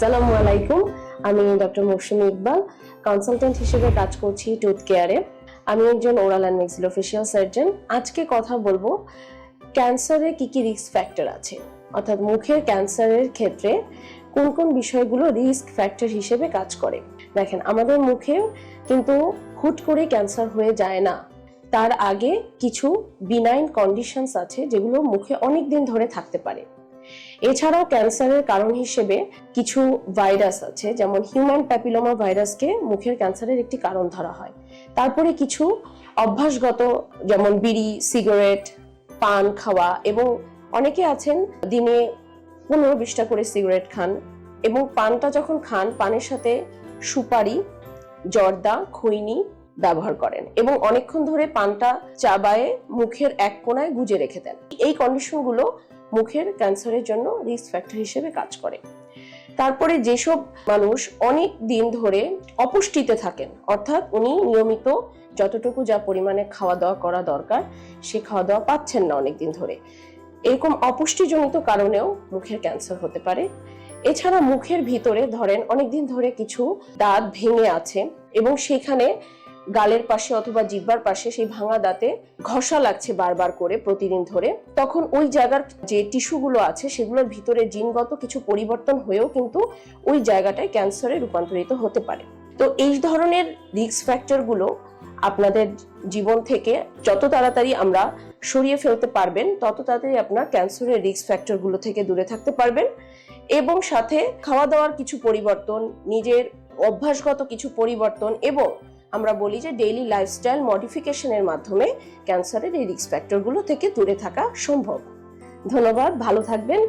সালামু আলাইকুম। আমি ডক্টর মৌসুমী ইকবাল কনসালটেন্ট হিসেবে কাজ করছি টুথ কেয়ারে আমি একজন ওরাল অ্যান্ড মেক্সিলোফেশিয়াল সার্জন আজকে কথা বলব ক্যান্সারে কি কি রিস্ক ফ্যাক্টর আছে? অর্থাৎ মুখের ক্যান্সারের ক্ষেত্রে কোন কোন বিষয়গুলো রিস্ক ফ্যাক্টর হিসেবে কাজ করে? দেখেন, আমাদের মুখে কিন্তু হুট করে ক্যান্সার হয়ে যায় না। তার আগে কিছু বিনাইন কন্ডিশনস আছে, যেগুলো মুখে অনেক দিন ধরে থাকতে পারে। এছাড়াও ক্যান্সারের কারণ হিসেবে কিছু ভাইরাস আছে, যেমন হিউম্যান প্যাপিলোমা ভাইরাসকে মুখের ক্যান্সারের একটি কারণ ধরা হয়। তারপরে কিছু অভ্যাসগত, যেমন বিড়ি, সিগারেট, পান খাওয়া এবং অনেকে আছেন দিনে পনেরো বিশটা করে সিগারেট খান এবং পানটা যখন খান, পানের সাথে সুপারি, জর্দা, খৈনি ব্যবহার করেন এবং অনেকক্ষণ ধরে পানটা চাবায়ে মুখের এক কোণায় গুজে রেখে দেন। এই কন্ডিশনগুলো মুখের ক্যান্সারের জন্য রিস্ক ফ্যাক্টর হিসেবে কাজ করে। তারপরে যেসব মানুষ অনেক দিন ধরে অপুষ্টিতে থাকেন, অর্থাৎ উনি নিয়মিত যতটুকু যা পরিমাণে খাওয়া দাওয়া করা দরকার, সে খাওয়া দাওয়া পাচ্ছেন না অনেক দিন ধরে। এরকম অপুষ্টিজনিত কারণেও মুখের ক্যান্সার হতে পারে। এছাড়া মুখের ভিতরে ধরেন অনেকদিন ধরে কিছু দাঁত ভেঙে আছে এবং সেখানে গালের পাশে অথবা জিব্বার পাশে সেই ভাঙা দাঁতে ঘষা লাগছে বারবার করে প্রতিদিন ধরে। তখন ওই জায়গার যে টিস্যুগুলো আছে, সেগুলোর ভিতরে জিনগত কিছু পরিবর্তন হয়েও কিন্তু ওই জায়গাটায় ক্যান্সারে রূপান্তরিত হতে পারে। তো এই ধরনের রিস্ক ফ্যাক্টরগুলো আপনাদের জীবন থেকে যত তাড়াতাড়ি আমরা সরিয়ে ফেলতে পারবেন, তত তাড়াতাড়ি আপনার ক্যান্সারের রিস্ক ফ্যাক্টরগুলো থেকে দূরে থাকতে পারবেন। এবং সাথে খাওয়া দাওয়ার কিছু পরিবর্তন, নিজের অভ্যাসগত কিছু পরিবর্তন এবং আমরা বলি যে ডেইলি লাইফস্টাইল মডিফিকেশনের মাধ্যমে ক্যান্সারের এই রিস্ক ফ্যাক্টরগুলো থেকে দূরে থাকা সম্ভব। ধন্যবাদ, ভালো থাকবেন।